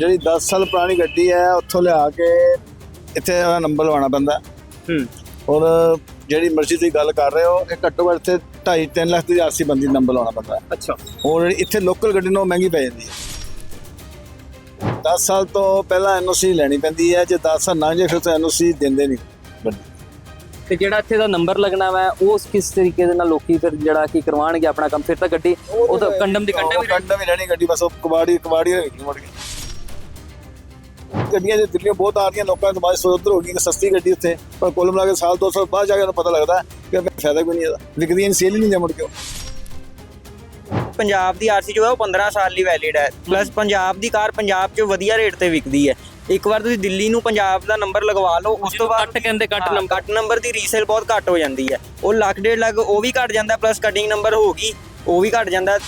ਜਿਹੜੀ 10 ਸਾਲ ਪੁਰਾਣੀ ਗੱਡੀ ਹੈ ਉੱਥੋਂ ਲਿਆ ਕੇ ਇੱਥੇ ਇਹਦਾ ਨੰਬਰ ਲਵਾਉਣਾ ਪੈਂਦਾ। ਹੂੰ। ਔਰ ਜਿਹੜੀ ਮਰਜ਼ੀ ਤੁਸੀਂ ਗੱਲ ਕਰ ਰਹੇ ਹੋ ਇਹ ਘੱਟੋ ਘੱਟ ਇੱਥੇ 2.5 3 ਲੱਖ ਦੀ ਆਰਸੀ ਬੰਦੀ ਨੰਬਰ ਲਾਉਣਾ ਪੈਂਦਾ। ਅੱਛਾ। ਔਰ ਇੱਥੇ ਲੋਕਲ ਗੱਡੀ ਨੂੰ ਮਹਿੰਗੀ ਪੈ ਜਾਂਦੀ ਹੈ। 10 ਸਾਲ ਤੋਂ ਪਹਿਲਾਂ ਐਨਓਸੀ ਲੈਣੀ ਪੈਂਦੀ ਹੈ ਜੇ 10 ਸਾਲ ਨਾ ਜੇ ਫਿਰ ਤਾਂ ਐਨਓਸੀ ਦਿੰਦੇ ਨਹੀਂ ਗੱਡੀ। ਤੇ ਜਿਹੜਾ ਇੱਥੇ ਦਾ ਨੰਬਰ ਲੱਗਣਾ ਵਾ ਉਸ ਕਿਸ ਤਰੀਕੇ ਦੇ ਨਾਲ ਲੋਕੀ ਫਿਰ ਜਿਹੜਾ ਕੀ ਕਰਵਾਉਣਗੇ ਆਪਣਾ ਕੰਮ? ਫਿਰ ਤਾਂ ਗੱਡੀ ਉਹ ਤਾਂ ਕੰਡਮ ਦੀ ਕੰਡਮ ਹੀ ਰਹਿਣੀ। ਕੰਡਮ ਹੀ ਰਹਿਣੀ ਗੱਡੀ ਬਸ ਉਹ ਕਬਾੜੀ ਕਬਾੜੀ ਹੋਏਗੀ ਮੁੜ ਕੇ। ਗੱਡੀਆਂ ਜੇ ਦਿੱਲੀੋਂ ਬਹੁਤ ਆ ਰਹੀਆਂ ਲੋਕਾਂ ਦੀ ਦਿਮਾਗ ਸੋਚ ਉਧਰ ਹੋ ਗਈ ਕਿ ਸਸਤੀ ਗੱਡੀ ਉੱਥੇ ਪਰ ਕੁੱਲ ਮਿਲਾ ਕੇ ਸਾਲ ਦੋ ਸਾਲ ਬਾਅਦ ਜਾ ਕੇ ਉਹਨੂੰ ਪਤਾ ਲੱਗਦਾ ਕਿ ਫਾਇਦਾ ਕੋਈ ਨਹੀਂ ਇਹਦਾ। ਵਿਕਦੀਆਂ ਨਹੀਂ ਸੇਲ ਹੀ ਨਹੀਂ ਦੇ ਮੁੜ ਕੇ ਉਹ। ਪੰਜਾਬ ਦੀ ਆਰਸੀ ਜੋ ਹੈ ਉਹ 15 ਸਾਲ ਲਈ ਵੈਲਿਡ ਹੈ। ਪਲੱਸ ਪੰਜਾਬ ਦੀ ਕਾਰ ਪੰਜਾਬ 'ਚ ਵਧੀਆ ਰੇਟ ਤੇ ਵਿਕਦੀ ਹੈ। ਇੱਕ ਵਾਰ ਤੁਸੀਂ ਦਿੱਲੀ ਨੂੰ ਪੰਜਾਬ ਦਾ ਨੰਬਰ ਲਗਵਾ ਲਓ ਉਸ ਤੋਂ ਬਾਅਦ ਕੱਟ ਕਹਿੰਦੇ ਕੱਟ ਨੰਬਰ ਕੱਟ ਨੰਬਰ ਦੀ ਰੀਸੇਲ ਬਹੁਤ ਘੱਟ ਹੋ ਜਾਂਦੀ ਹੈ। ਉਹ ਲੱਖ ਡੇਢ ਲੱਖ ਉਹ ਵੀ ਘੱਟ ਜਾਂਦਾ ਪਲੱਸ ਕਟਿੰਗ ਨੰਬਰ ਹੋ ਗਈ ਉਹ ਵੀ ਘੱਟ ਜਾਂਦਾ।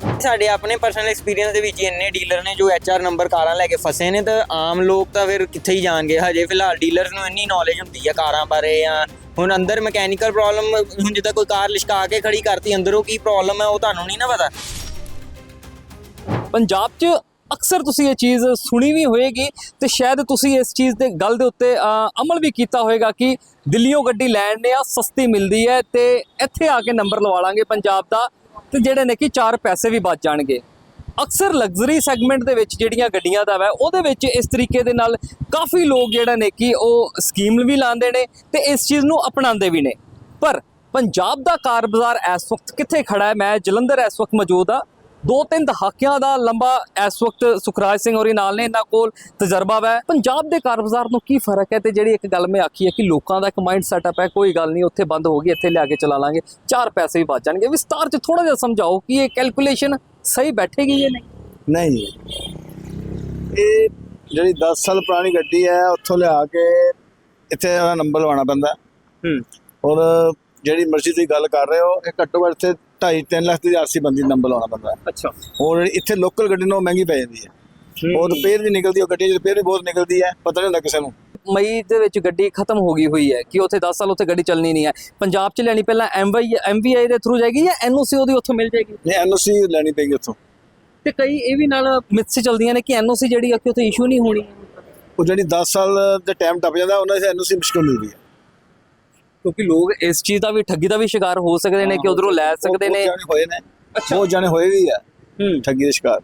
ਸਾਡੇ ਆਪਣੇ ਪਰਸਨਲ ਐਕਸਪੀਰੀਅੰਸ ਦੇ ਵਿੱਚ ਇੰਨੇ ਡੀਲਰ ਨੇ ਜੋ ਐਚਆਰ ਨੰਬਰ ਕਾਰਾਂ ਲੈ ਕੇ ਫਸੇ ਨੇ ਤਾਂ ਆਮ ਲੋਕ ਤਾਂ ਫਿਰ ਕਿੱਥੇ ਹੀ ਜਾਣਗੇ? ਹਜੇ ਫਿਲਹਾਲ ਡੀਲਰਸ ਨੂੰ ਇੰਨੀ ਨੌਲੇਜ ਹੁੰਦੀ ਹੈ ਕਾਰਾਂ ਬਾਰੇ ਜਾਂ ਹੁਣ ਅੰਦਰ ਮਕੈਨੀਕਲ ਪ੍ਰੋਬਲਮ ਹੁਣ ਜਿੱਦਾਂ ਕੋਈ ਕਾਰ ਲਿਸ਼ਕਾ ਕੇ ਖੜੀ ਕਰਤੀ, ਅੰਦਰੋਂ ਕੀ ਪ੍ਰੋਬਲਮ ਹੈ ਉਹ ਤੁਹਾਨੂੰ ਨਹੀਂ ਨਾ ਪਤਾ? ਪੰਜਾਬ 'ਚ ਅਕਸਰ ਤੁਸੀਂ ਇਹ ਚੀਜ਼ ਸੁਣੀ ਵੀ ਹੋਏਗੀ ਤੇ ਸ਼ਾਇਦ ਤੁਸੀਂ ਇਸ ਚੀਜ਼ ਦੇ ਗੱਲ ਦੇ ਉੱਤੇ ਅਮਲ ਵੀ ਕੀਤਾ ਹੋਏਗਾ ਕਿ ਦਿੱਲੀੋਂ ਗੱਡੀ ਲੈਣ ਨੇ ਆ ਸਸਤੀ ਮਿਲਦੀ ਹੈ ਤੇ ਇੱਥੇ ਆ ਕੇ ਨੰਬਰ ਲਵਾ ਲਾਂਗੇ ਪੰਜਾਬ ਦਾ। ਤੇ ਜਿਹੜੇ ਨੇ ਕਿ ਚਾਰ ਪੈਸੇ ਵੀ ਬਚ ਜਾਣਗੇ। ਅਕਸਰ ਲਗਜ਼ਰੀ ਸੈਗਮੈਂਟ ਦੇ ਵਿੱਚ ਜਿਹੜੀਆਂ ਗੱਡੀਆਂ ਦਾ ਵਾ, ਉਹਦੇ ਵਿੱਚ ਇਸ ਤਰੀਕੇ ਦੇ ਨਾਲ ਕਾਫੀ ਲੋਕ ਜਿਹੜਾ ਨੇ ਕਿ ਉਹ ਸਕੀਮ ਵੀ ਲਾਉਂਦੇ ਨੇ ਤੇ ਇਸ ਚੀਜ਼ ਨੂੰ ਅਪਣਾਉਂਦੇ ਵੀ ਨੇ। ਪਰ ਪੰਜਾਬ ਦਾ ਕਾਰ ਬਾਜ਼ਾਰ ਇਸ ਵਕਤ ਕਿੱਥੇ ਖੜਾ ਹੈ? ਮੈਂ ਜਲੰਧਰ ਇਸ ਵਕਤ ਮੌਜੂਦ ਆ ਦੋ ਤਿੰਨ ਦਹਾਕਿਆਂ ਦਾ ਲੰਬਾ ਇਸ ਵਕਤ ਸੁਖਰਾਜ ਸਿੰਘ ਹੋਰੀ ਨਾਲ ਨੇ ਇਹਨਾਂ ਕੋਲ ਤਜਰਬਾ ਹੈ ਪੰਜਾਬ ਦੇ ਕਾਰ ਬਾਜ਼ਾਰ ਨੂੰ ਕੀ ਫ਼ਰਕ ਹੈ? ਤੇ ਜਿਹੜੀ ਇੱਕ ਗੱਲ ਮੈਂ ਆਖੀ ਹੈ ਕਿ ਲੋਕਾਂ ਦਾ ਇੱਕ ਮਾਈਂਡ ਸੈਟਅਪ ਹੈ ਕੋਈ ਗੱਲ ਨਹੀਂ ਉੱਥੇ ਬੰਦ ਹੋ ਗਈ ਇੱਥੇ ਲਿਆ ਕੇ ਚਲਾ ਲਾਂਗੇ। ਚਾਰ ਪੈਸੇ ਵੀ ਬਚ ਜਾਣਗੇ। ਵਿਸਤਾਰ ਚ ਥੋੜਾ ਜਿਹਾ ਸਮਝਾਓ ਕਿ ਇਹ ਕੈਲਕੂਲੇਸ਼ਨ ਸਹੀ ਬੈਠੇਗੀ ਜਾਂ ਨਹੀਂ? ਨਹੀਂ। ਇਹ ਜਿਹੜੀ 10 ਸਾਲ ਪੁਰਾਣੀ ਗੱਡੀ ਹੈ ਉੱਥੋਂ ਲਿਆ ਕੇ ਇੱਥੇ ਇਹਦਾ ਨੰਬਰ ਲਵਾਉਣਾ ਪੈਂਦਾ। ਹੂੰ। ਔਰ ਜਿਹੜੀ ਮਰਜ਼ੀ ਤੁਸੀਂ ਗੱਲ ਕਰ ਰਹੇ ਹੋ ਇਹ ਘੱਟੋ ਘੱਟ ਇੱਥੇ 2.5 3 ਲੱਖ ਦੀ ਆਰਸੀ ਬੰਦੀ ਨੰਬਰ ਲਾਉਣਾ ਪੈਂਦਾ। ਅੱਛਾ। ਔਰ ਇੱਥੇ ਲੋਕਲ ਗੱਡੀ ਨੂੰ ਮਹਿੰਗੀ ਪੈ ਜਾਂਦੀ ਹੈ। ਉਹ ਰਿਪੇਅਰ ਵੀ ਨਿਕਲਦੀ ਉਹ ਗੱਡੀ ਦੀ ਰਿਪੇਅਰ ਵੀ ਬਹੁਤ ਨਿਕਲਦੀ ਹੈ ਪਤਾ ਨਹੀਂ ਹੁੰਦਾ ਕਿਸੇ ਨੂੰ। ਮਈ ਦੇ ਵਿੱਚ ਗੱਡੀ ਖਤਮ ਹੋ ਗਈ ਹੋਈ ਹੈ ਕਿ ਉੱਥੇ 10 ਸਾਲ ਉੱਥੇ ਗੱਡੀ ਚੱਲਣੀ ਨਹੀਂ ਹੈ। ਪੰਜਾਬ 'ਚ ਲੈਣੀ ਪਹਿਲਾਂ ਐਮਵਾਈ ਐਮਵੀਆਈ ਦੇ ਥਰੂ ਜਾਏਗੀ ਜਾਂ ਐਨਓਸੀ ਉਹਦੀ ਉੱਥੋਂ ਮਿਲ ਜਾਏਗੀ? ਨਹੀਂ ਐਨਓਸੀ ਲੈਣੀ ਪਏਗੀ ਉੱਥੋਂ। ਤੇ ਕਈ ਇਹ ਵੀ ਨਾਲ ਮਿਥਸ ਚੱਲਦੀਆਂ ਨੇ ਕਿ ਐਨਓਸੀ ਜਿਹੜੀ ਆ ਕਿ ਉੱਥੇ ਇਸ਼ੂ ਨਹੀਂ ਹੋਣੀ। ਉਹ ਜਿਹੜੀ 10 ਸਾਲ ਦੇ ਟਾਈਮ ਟੱਪ ਜਾਂਦਾ ਉਹਨਾਂ ਦੀ ਐਨਓਸੀ ਮੁਸ਼ਕਿਲ ਮਿਲਦੀ ਹੈ। ਕਿਉਂਕਿ ਲੋਕ ਇਸ ਚੀਜ਼ ਦਾ ਵੀ ਠੱਗੀ ਦਾ ਵੀ ਸ਼ਿਕਾਰ ਹੋ ਸਕਦੇ ਨੇ ਕਿ ਉਧਰੋਂ ਲੈ ਸਕਦੇ ਨੇ। ਬਹੁਤ ਜਾਣੇ ਹੋਏ ਨੇ। ਅੱਛਾ। ਬਹੁਤ ਜਾਣੇ ਹੋਏ ਵੀ ਆ ਠੱਗੀ ਦੇ ਸ਼ਿਕਾਰ।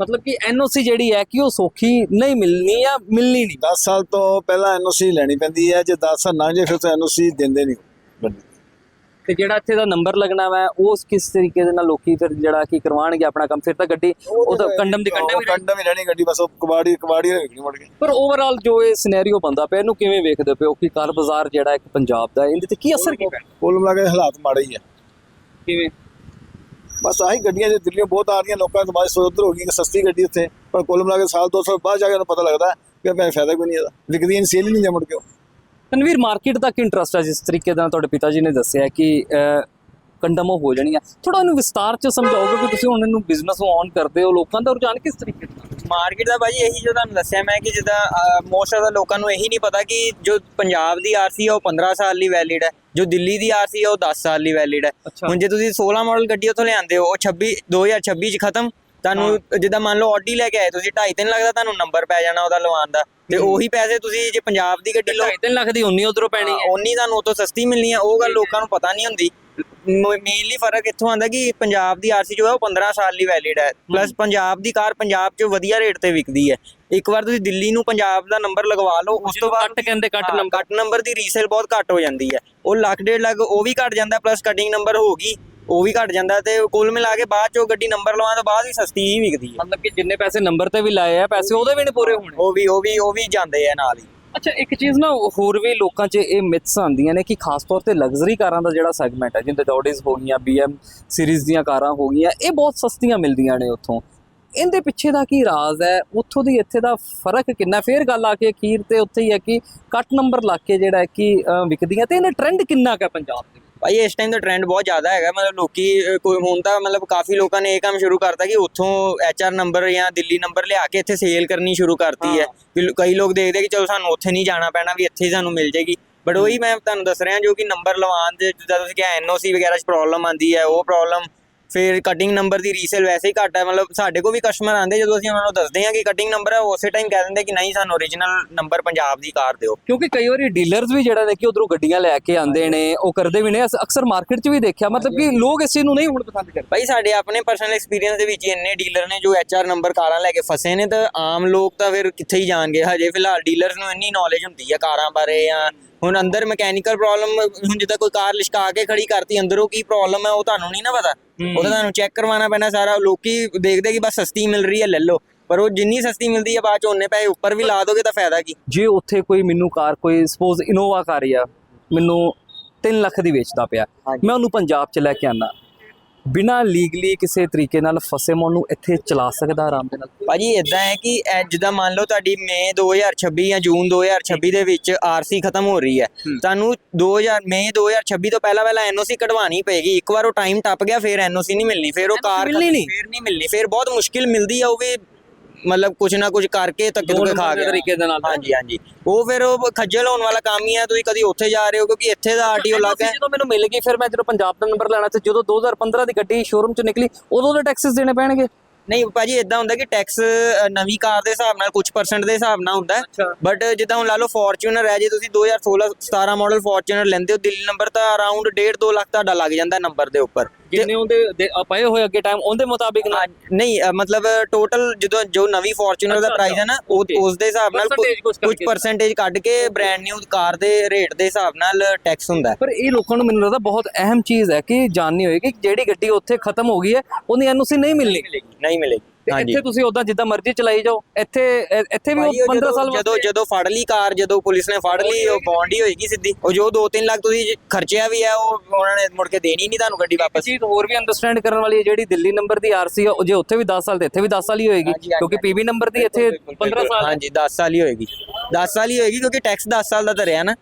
ਮਤਲਬ ਕਿ ਐਨਓਸੀ ਜਿਹੜੀ ਹੈ ਕਿ ਉਹ ਸੌਖੀ ਨਹੀਂ ਮਿਲਣੀ ਜਾਂ ਮਿਲਣੀ ਨਹੀਂ। 10 ਸਾਲ ਤੋਂ ਪਹਿਲਾਂ ਐਨਓਸੀ ਲੈਣੀ ਪੈਂਦੀ ਹੈ ਜੇ 10 ਸਾਲ ਨਾ ਜੇ ਫਿਰ ਤਾਂ ਐਨਓਸੀ ਦਿੰਦੇ ਨਹੀਂ। ਤੇ ਜਿਹੜਾ ਇੱਥੇ ਦਾ ਨੰਬਰ ਲੱਗਣਾ ਵਾ ਉਸ ਕਿਸ ਤਰੀਕੇ ਦੇ ਨਾਲ ਲੋਕੀ ਫਿਰ ਜਿਹੜਾ ਕੀ ਕਰਵਾਉਣਗੇ ਆਪਣਾ ਕੰਮ? ਫਿਰ ਤਾਂ ਗੱਡੀ ਉਹ ਤਾਂ ਕੰਡਮ ਦੀ ਕੰਡਮ ਹੀ। ਕੰਡਮ ਹੀ ਰਹਿਣੀ ਗੱਡੀ ਬਸ ਉਹ ਕਬਾੜੀ ਕਬਾੜੀ ਹੋਏਗੀ ਮੁੜ ਕੇ। ਪਰ ਓਵਰਆਲ ਜੋ ਇਹ ਸਿਨੈਰੀਓ ਬੰਦਾ ਪਿਆ ਇਹਨੂੰ ਕਿਵੇਂ ਵੇਖਦੇ ਪਿਓ ਕਿ ਕਾਰ ਬਾਜ਼ਾਰ ਜਿਹੜਾ ਇੱਕ ਪੰਜਾਬ ਦਾ ਇਹਦੇ ਤੇ ਕੀ ਅਸਰ ਕੀ ਪੈਣਾ? ਕੁੱਲ ਮਿਲਾ ਕੇ ਹਾਲਾਤ ਮਾੜੇ ਹੀ ਆ। ਕਿਵੇਂ? ਬਸ ਆਹੀ ਗੱਡੀਆਂ ਜੇ ਦਿੱਲੀੋਂ ਬਹੁਤ ਆ ਰਹੀਆਂ ਲੋਕਾਂ ਦੀ ਦਿਮਾਗ ਸੋਚ ਉਧਰ ਹੋ ਗਈ ਕਿ ਸਸਤੀ ਗੱਡੀ ਉੱਥੇ ਪਰ ਕੁੱਲ ਮਿਲਾ ਕੇ ਸਾਲ ਦੋ ਸਾਲ ਬਾਅਦ ਜਾ ਕੇ ਉਹਨੂੰ ਪਤਾ ਲੱਗਦਾ ਕਿ ਇਹ ਫਾਇਦਾ ਕੋਈ ਨਹੀਂ ਇਹਦਾ। ਵਿਕਦੀਆਂ ਸੇਲ ਹੀ ਨਹੀਂ ਦੇ ਮੁੜ ਕੇ ਉਹ। ਤਨਵੀਰ ਮਾਰਕੀਟ ਦਾ ਕੀ ਇੰਟਰਸਟ ਹੈ ਜਿਸ ਤਰੀਕੇ ਨਾਲ ਤੁਹਾਡੇ ਪਿਤਾ ਜੀ ਨੇ ਦੱਸਿਆ ਕਿ ਕੰਡਮ ਹੋ ਜਾਣੀ ਆ ਥੋੜਾ ਇਹਨੂੰ ਵਿਸਤਾਰ ਚ ਸਮਝਾਓਗੇ ਕਿ ਤੁਸੀਂ ਹੁਣ ਇਹਨੂੰ ਬਿਜ਼ਨਸ ਨੂੰ ਔਨ ਕਰਦੇ ਹੋ ਲੋਕਾਂ ਦਾ ਰੁਝਾਨ ਕਿਸ ਤਰੀਕੇ ਨਾਲ ਮਾਰਕੀਟ ਦਾ ਭਾਜੀ ਇਹੀ ਜੋ ਤੁਹਾਨੂੰ ਦੱਸਿਆ ਮੈਂ ਕਿ ਜਿੱਦਾਂ ਮੋਸਟ ਆਫ ਦਾ ਲੋਕਾਂ ਨੂੰ ਇਹੀ ਨਹੀਂ ਪਤਾ ਕਿ ਜੋ ਪੰਜਾਬ ਦੀ ਆਰਸੀ ਹੈ ਉਹ 15 ਸਾਲ ਲਈ ਵੈਲਿਡ ਹੈ ਜੋ ਦਿੱਲੀ ਦੀ ਆਰਸੀ ਹੈ ਉਹ 10 ਸਾਲ ਲਈ ਵੈਲਿਡ ਹੈ। ਹੁਣ ਜੇ ਤੁਸੀਂ 16 ਮਾਡਲ ਗੱਡੀ ਉੱਥੋਂ ਲਿਆਂਦੇ ਹੋ ਉਹ 26 2026 ਚ ਖਤਮ ਤੁਹਾਨੂੰ ਜਿੱਦਾਂ ਮੰਨ ਲਓ ਆਡੀ ਲੈ ਕੇ ਆਏ ਤੁਸੀਂ 2.5 3 ਲੱਖ ਦਾ ਤੁਹਾਨੂੰ ਨੰਬਰ ਪੈ ਜਾਣਾ ਉਹਦਾ ਲਵਾਉਣ ਦਾ। ਤੇ ਉਹੀ ਪੈਸੇ ਤੁਸੀਂ ਜੇ ਪੰਜਾਬ ਦੀ ਗੱਡੀ ਲਓ 2.5 ਲੱਖ ਦੀ ਉਨੀ ਉਧਰੋਂ ਪੈਣੀ ਹੈ ਉਨੀ ਤੁਹਾਨੂੰ ਉਤੋਂ ਸਸਤੀ ਮਿਲਣੀ ਹੈ ਉਹ ਗੱਲ ਲੋਕਾਂ ਨੂੰ ਪਤਾ ਨਹੀਂ ਹੁੰਦੀ। ਮੇਨਲੀ ਫ਼ਰਕ ਇੱਥੋਂ ਆਂਦਾ ਕਿ ਪੰਜਾਬ ਦੀ ਆਰਸੀ ਜੋ ਹੈ ਉਹ 15 ਸਾਲ ਲਈ ਵੈਲਿਡ ਹੈ। ਪਲੱਸ ਪੰਜਾਬ ਦੀ ਕਾਰ ਪੰਜਾਬ 'ਚ ਵਧੀਆ ਰੇਟ ਤੇ ਵਿਕਦੀ ਹੈ। ਇੱਕ ਵਾਰ ਤੁਸੀਂ ਦਿੱਲੀ ਨੂੰ ਪੰਜਾਬ ਦਾ ਨੰਬਰ ਲਗਵਾ ਲਓ ਉਸ ਤੋਂ ਬਾਅਦ ਕੱਟ ਕਹਿੰਦੇ ਕੱਟ ਨੰਬਰ ਕੱਟ ਨੰਬਰ ਦੀ ਰੀਸੇਲ ਬਹੁਤ ਘੱਟ ਹੋ ਜਾਂਦੀ ਹੈ। ਉਹ ਲੱਖ ਡੇਢ ਲੱਖ ਉਹ ਵੀ ਘੱਟ ਜਾਂਦਾ ਪਲੱਸ ਕਟਿੰਗ ਨੰਬਰ ਹੋ ਗਈ। ਉਹ ਵੀ ਘੱਟ ਜਾਂਦਾ ਤੇ ਕੁੱਲ ਮਿਲਾ ਕੇ ਬਾਅਦ 'ਚ ਗੱਡੀ ਨੰਬਰ ਲਵਾਉਣ ਤੋਂ ਬਾਅਦ ਹੀ ਸਸਤੀ ਹੀ ਵਿਕਦੀ ਹੈ। ਮਤਲਬ ਕਿ ਜਿੰਨੇ ਪੈਸੇ ਨੰਬਰ ਤੇ ਵੀ ਲਾਏ ਆ ਪੈਸੇ ਉਹਦੇ ਵੀ ਨਹੀਂ ਪੂਰੇ ਹੋਣੇ। ਉਹ ਵੀ ਉਹ ਵੀ ਉਹ ਵੀ ਜਾਂਦੇ ਆ ਨਾਲ ਹੀ। ਅੱਛਾ ਇੱਕ ਚੀਜ਼ ਨਾ ਹੋਰ ਵੀ ਲੋਕਾਂ 'ਚ ਇਹ ਮਿਥਸ ਆਉਂਦੀਆਂ ਨੇ ਕਿ ਖਾਸ ਤੌਰ ਤੇ ਲਗਜ਼ਰੀ ਕਾਰਾਂ ਦਾ ਜਿਹੜਾ ਸੈਗਮੈਂਟ ਹੈ ਜਿੰਦੇ ਡੌਡੀਜ਼ ਹੋ ਗਈਆਂ BM ਸੀਰੀਜ਼ ਦੀਆਂ ਕਾਰਾਂ ਹੋ ਗਈਆਂ ਇਹ ਬਹੁਤ ਸਸਤੀਆਂ ਮਿਲਦੀਆਂ ਨੇ ਉੱਥੋਂ। ਇਹਦੇ ਪਿੱਛੇ ਦਾ ਕੀ ਰਾਜ਼ ਹੈ? ਉੱਥੋਂ ਦੀ ਇੱਥੇ ਦਾ ਫ਼ਰਕ ਕਿੰਨਾ? ਫੇਰ ਗੱਲ ਆ ਕੇ ਅਖੀਰ ਤੇ ਉੱਥੇ ਹੀ ਹੈ ਕਿ ਕੱਟ ਨੰਬਰ ਲਾ ਕੇ ਜਿਹੜਾ ਹੈ ਕਿ ਵਿਕਦੀਆਂ ਤੇ ਇਹਨੇ ਟ੍ਰੈਂਡ ਕਿੰਨਾ ਕੁ ਹੈ ਪੰਜਾਬ ਦੇ? ਭਾਈ ਇਸ ਟਾਈਮ ਦਾ ਟ੍ਰੈਂਡ ਬਹੁਤ ਜ਼ਿਆਦਾ ਹੈਗਾ। ਮਤਲਬ ਲੋਕੀ ਕੋਈ ਹੁਣ ਤਾਂ ਮਤਲਬ ਕਾਫੀ ਲੋਕਾਂ ਨੇ ਇਹ ਕੰਮ ਸ਼ੁਰੂ ਕਰਤਾ ਕਿ ਉੱਥੋਂ ਐਚਆਰ ਨੰਬਰ ਜਾਂ ਦਿੱਲੀ ਨੰਬਰ ਲਿਆ ਕੇ ਇੱਥੇ ਸੇਲ ਕਰਨੀ ਸ਼ੁਰੂ ਕਰਤੀ ਹੈ। ਵੀ ਕਈ ਲੋਕ ਦੇਖਦੇ ਕਿ ਚਲੋ ਸਾਨੂੰ ਉੱਥੇ ਨਹੀਂ ਜਾਣਾ ਪੈਣਾ ਵੀ ਇੱਥੇ ਹੀ ਸਾਨੂੰ ਮਿਲ ਜੇਗੀ। ਬਟ ਉਹੀ ਮੈਂ ਤੁਹਾਨੂੰ ਦੱਸ ਰਿਹਾ ਜੋ ਕਿ ਨੰਬਰ ਲਵਾਉਣ ਦੇ ਜਿੱਦਾਂ ਤੁਸੀਂ ਕਿਹਾ ਐਨਓਸੀ ਵਗੈਰਾ 'ਚ ਪ੍ਰੋਬਲਮ ਆਂਦੀ ਹੈ ਉਹ ਪ੍ਰੋਬਲਮ ਫਿਰ ਕਟਿੰਗ ਨੰਬਰ ਦੀ ਰੀਸੇਲ ਵੈਸੇ ਹੀ ਘੱਟ ਹੈ ਮਤਲਬ ਸਾਡੇ ਕੋਲ ਵੀ ਕਸਟਮਰ ਆਉਂਦੇ ਜਦੋਂ ਅਸੀਂ ਉਹਨਾਂ ਨੂੰ ਦੱਸਦੇ ਹਾਂ ਕਿ ਕਟਿੰਗ ਨੰਬਰ ਹੈ ਉਸੇ ਟਾਈਮ ਕਹਿ ਦਿੰਦੇ ਕਿ ਨਹੀਂ ਸਾਨੂੰ ਓਰੀਜਨਲ ਨੰਬਰ ਪੰਜਾਬ ਦੀ ਕਾਰ ਦਿਓ। ਕਿਉਂਕਿ ਕਈ ਵਾਰੀ ਡੀਲਰਸ ਵੀ ਜਿਹੜਾ ਨੇ ਕਿ ਉਧਰੋਂ ਗੱਡੀਆਂ ਲੈ ਕੇ ਆਉਂਦੇ ਨੇ ਉਹ ਕਰਦੇ ਵੀ ਨੇ ਅਸ- ਅਕਸਰ ਮਾਰਕੀਟ 'ਚ ਵੀ ਦੇਖਿਆ ਮਤਲਬ ਕਿ ਲੋਕ ਇਸ ਚੀਜ਼ ਨੂੰ ਨਹੀਂ ਹੁਣ ਪਸੰਦ ਕਰਦੇ। ਭਾਈ ਸਾਡੇ ਆਪਣੇ ਪਰਸਨਲ ਐਕਸਪੀਰੀਅੰਸ ਦੇ ਵਿੱਚ ਹੀ ਇੰਨੇ ਡੀਲਰ ਨੇ ਜੋ ਐਚਆਰ ਨੰਬਰ ਕਾਰਾਂ ਲੈ ਕੇ ਫਸੇ ਨੇ ਤਾਂ ਆਮ ਲੋਕ ਤਾਂ ਫਿਰ ਕਿੱਥੇ ਹੀ ਜਾਣਗੇ। ਹਜੇ ਫਿਲਹਾਲ ਡੀਲਰਸ ਨੂੰ ਇੰਨੀ ਨੌਲੇਜ ਹੁੰਦੀ ਹੈ ਕਾਰਾਂ ਬਾਰੇ ਜਾਂ ਹੁਣ ਅੰਦਰ ਮਕੈਨੀਕਲ ਪ੍ਰੋਬਲਮ ਹੁਣ ਜਿੱਦਾਂ ਕੋਈ ਕਾਰ ਲਿਸ਼ਕਾ ਕੇ ਖੜੀ ਕਰਤੀ ਅੰਦਰੋਂ ਕੀ ਪ੍ਰੋਬਲਮ ਹੈ ਉਹ ਤੁਹਾਨੂੰ ਨਹੀਂ ਨਾ ਪਤਾ। ਉਹ ਤਾਂ ਤੁਹਾਨੂੰ ਚੈੱਕ ਕਰਵਾਉਣਾ ਪੈਣਾ ਸਾਰਾ। ਲੋਕੀ ਦੇਖਦੇ ਕਿ ਬਸ ਸਸਤੀ ਮਿਲ ਰਹੀ ਹੈ ਲੈ ਲਓ। ਪਰ ਉਹ ਜਿੰਨੀ ਸਸਤੀ ਮਿਲਦੀ ਹੈ ਬਾਅਦ ਚ ਉਹਨੇ ਪੈਸੇ ਉੱਪਰ ਵੀ ਲਾ ਦੋਗੇ ਤਾਂ ਫਾਇਦਾ ਕੀ? ਜੇ ਉੱਥੇ ਕੋਈ ਮੈਨੂੰ ਕਾਰ ਕੋਈ ਸਪੋਜ਼ ਇਨੋਵਾ ਕਾਰ ਆ ਮੈਨੂੰ 3 ਲੱਖ ਦੀ ਵੇਚਦਾ ਪਿਆ। ਮੈਂ ਉਹਨੂੰ ਪੰਜਾਬ 'ਚ ਲੈ ਕੇ ਆਣਾ ਬਿਨਾਂ ਲੀਗਲੀ ਕਿਸੇ ਤਰੀਕੇ ਨਾਲ ਫਸੇ ਮੈਂ ਉਹਨੂੰ ਇੱਥੇ ਚਲਾ ਸਕਦਾ ਆਰਾਮ ਦੇ ਨਾਲ? ਭਾਜੀ ਇਦਾਂ ਹੈ ਕਿ ਇਹ ਜਿੱਦਾਂ ਮੰਨ ਲਓ ਤੁਹਾਡੀ ਮਈ 2026 ਜਾਂ ਜੂਨ 2026 ਦੇ ਵਿੱਚ ਆਰਸੀ ਖਤਮ ਹੋ ਰਹੀ ਹੈ। ਤੁਹਾਨੂੰ 2000 ਮਈ 2026 ਤੋਂ ਪਹਿਲਾਂ ਪਹਿਲਾਂ ਐਨਓਸੀ ਕਢਵਾਣੀ ਪਏਗੀ। ਇੱਕ ਵਾਰ ਉਹ ਟਾਈਮ ਟੱਪ ਗਿਆ ਫਿਰ ਐਨਓਸੀ ਨਹੀਂ ਮਿਲਣੀ ਫਿਰ ਉਹ ਕਾਰ। ਫਿਰ ਨਹੀਂ ਮਿਲਣੀ ਫਿਰ ਬਹੁਤ ਮੁਸ਼ਕਿਲ ਮਿਲਦੀ ਆ ਉਹ ਵੀ ਮਤਲਬ ਕੁਝ ਨਾ ਕੁਝ ਕਰਕੇ ਧੱਕੇ ਧੁੱਕੇ ਖਾ ਕੇ ਤਰੀਕੇ ਦੇ ਨਾਲ। ਹਾਂਜੀ ਹਾਂਜੀ। ਉਹ ਫਿਰ ਉਹ ਖੱਜਲ ਹੋਣ ਵਾਲਾ ਕੰਮ ਹੀ ਹੈ ਤੁਸੀਂ ਕਦੀ ਉੱਥੇ ਜਾ ਰਹੇ ਹੋ ਕਿਉਂਕਿ ਇੱਥੇ ਦਾ ਆਰਟੀਓ ਲੱਗ ਹੈ। ਜਦੋਂ ਮੈਨੂੰ ਮਿਲ ਗਈ ਫਿਰ ਮੈਂ ਜਦੋਂ ਪੰਜਾਬ ਦਾ ਨੰਬਰ ਲੈਣਾ ਤੇ ਜਦੋਂ 2015 ਦੀ ਗੱਡੀ ਸ਼ੋਰੂਮ 'ਚ ਨਿਕਲੀ ਉਦੋਂ ਦੇ ਟੈਕਸਸ ਦੇਣੇ ਪੈਣਗੇ। ਨਹੀਂ ਭਾਜੀ ਇਦਾਂ ਹੁੰਦਾ ਕਿ ਟੈਕਸ ਨਵੀਂ ਕਾਰ ਦੇ ਹਿਸਾਬ ਨਾਲ ਕੁਝ ਪਰਸੈਂਟ ਦੇ ਹਿਸਾਬ ਨਾਲ ਹੁੰਦਾ। ਬਟ ਜਿੱਦਾਂ ਹੁਣ ਲਾ ਲਓ ਫੋਰਚੂਨਰ ਹੈ ਜੇ ਤੁਸੀਂ 2016 17 ਮਾਡਲ ਫੋਰਚੂਨਰ ਲੈਂਦੇ ਹੋ ਦਿੱਲੀ ਨੰਬਰ ਤਾਂ ਅਰਾਊਂਡ 1.5 2 ਲੱਖ ਤੁਹਾਡਾ ਲੱਗ ਜਾਂਦਾ ਨੰਬਰ ਦੇ ਉੱਪਰ। ਜਿੰਨੇ ਉਹਦੇ ਪਏ ਹੋਏ ਅੱਗੇ ਟਾਈਮ ਉਹਦੇ ਮੁਤਾਬਿਕ ਨਾ ਨਹੀਂ ਅ, ਮਤਲਬ ਟੋਟਲ ਜਦੋਂ ਜੋ ਨਵੀਂ ਫੋਰਚੂਨਰ ਦਾ ਅੱਛਾ, ਪ੍ਰਾਈਸ ਹੈ ਨਾ ਉਹ okay। ਉਸ ਦੇ ਹਿਸਾਬ ਨਾਲ Percentage ਕੁਛ ਕੁਝ ਕਰਕੇ। ਪਰਸੈਂਟੇਜ ਕੱਢ ਕੇ ਬ੍ਰਾਂਡ ਨਿਊ ਕਾਰ ਦੇ ਰੇਟ ਦੇ ਹਿਸਾਬ ਨਾਲ ਟੈਕਸ ਹੁੰਦਾ ਹੈ। ਪਰ ਇਹ ਲੋਕਾਂ ਨੂੰ ਮੈਨੂੰ ਲੱਗਦਾ ਬਹੁਤ ਅਹਿਮ ਚੀਜ਼ ਹੈ ਕਿ ਜਾਣਨੀ ਹੋਏਗੀ ਕਿ ਜਿਹੜੀ ਗੱਡੀ ਉੱਥੇ ਖਤਮ ਹੋ ਗਈ ਹੈ ਉਹਦੀ ਐਨਓਸੀ ਨਹੀਂ ਮਿਲਣੀ। ਨਹੀਂ ਮਿਲੇਗੀ। ਤੇ ਇੱਥੇ ਤੁਸੀਂ ਉਦਾਂ ਜਿੱਦਾਂ ਮਰਜ਼ੀ ਚਲਾਈ ਜਾਓ। ਇੱਥੇ ਇੱਥੇ ਵੀ ਭਾਜੀ, ਉਹ ਉਹ 15 ਜਦੋਂ- ਸਾਲ ਜਦੋਂ ਜਦੋਂ ਫੜ ਲਈ ਕਾਰ ਜਦੋਂ ਪੁਲਿਸ ਨੇ ਫੜ ਲਈ ਉਹ ਬੌਂਡ ਹੀ ਹੋਏਗੀ ਸਿੱਧੀ। ਉਹ ਜੋ 2-3 ਲੱਖ ਤੁਸੀਂ ਖਰਚਿਆ ਵੀ ਹੈ ਉਹ ਉਹਨਾਂ ਨੇ ਮੁੜ ਕੇ ਦੇਣੀ ਨਹੀਂ ਤੁਹਾਨੂੰ ਗੱਡੀ ਵਾਪਸ। ਚੀਜ਼ ਹੋਰ ਵੀ ਅੰਡਰਸਟੈਂਡ ਕਰਨ ਵਾਲੀ ਹੈ ਜਿਹੜੀ ਦਿੱਲੀ ਨੰਬਰ ਦੀ ਆਰਸੀ ਜੇ ਉੱਥੇ ਵੀ 10 ਸਾਲ ਤੇ ਇੱਥੇ ਵੀ 10 ਸਾਲ ਹੀ ਹੋਏਗੀ ਕਿਉਂਕਿ ਪੀਬੀ ਨੰਬਰ ਦੀ ਇੱਥੇ 15 ਸਾਲ। ਹਾਂਜੀ 10 ਸਾਲ ਹੀ ਹੋਏਗੀ। 10 ਸਾਲ ਹੀ ਹੋਏਗੀ ਕਿਉਂਕਿ ਟੈਕਸ 10 ਸਾਲ ਦਾ ਤਾਂ ਰਿਹਾ ਨਾ।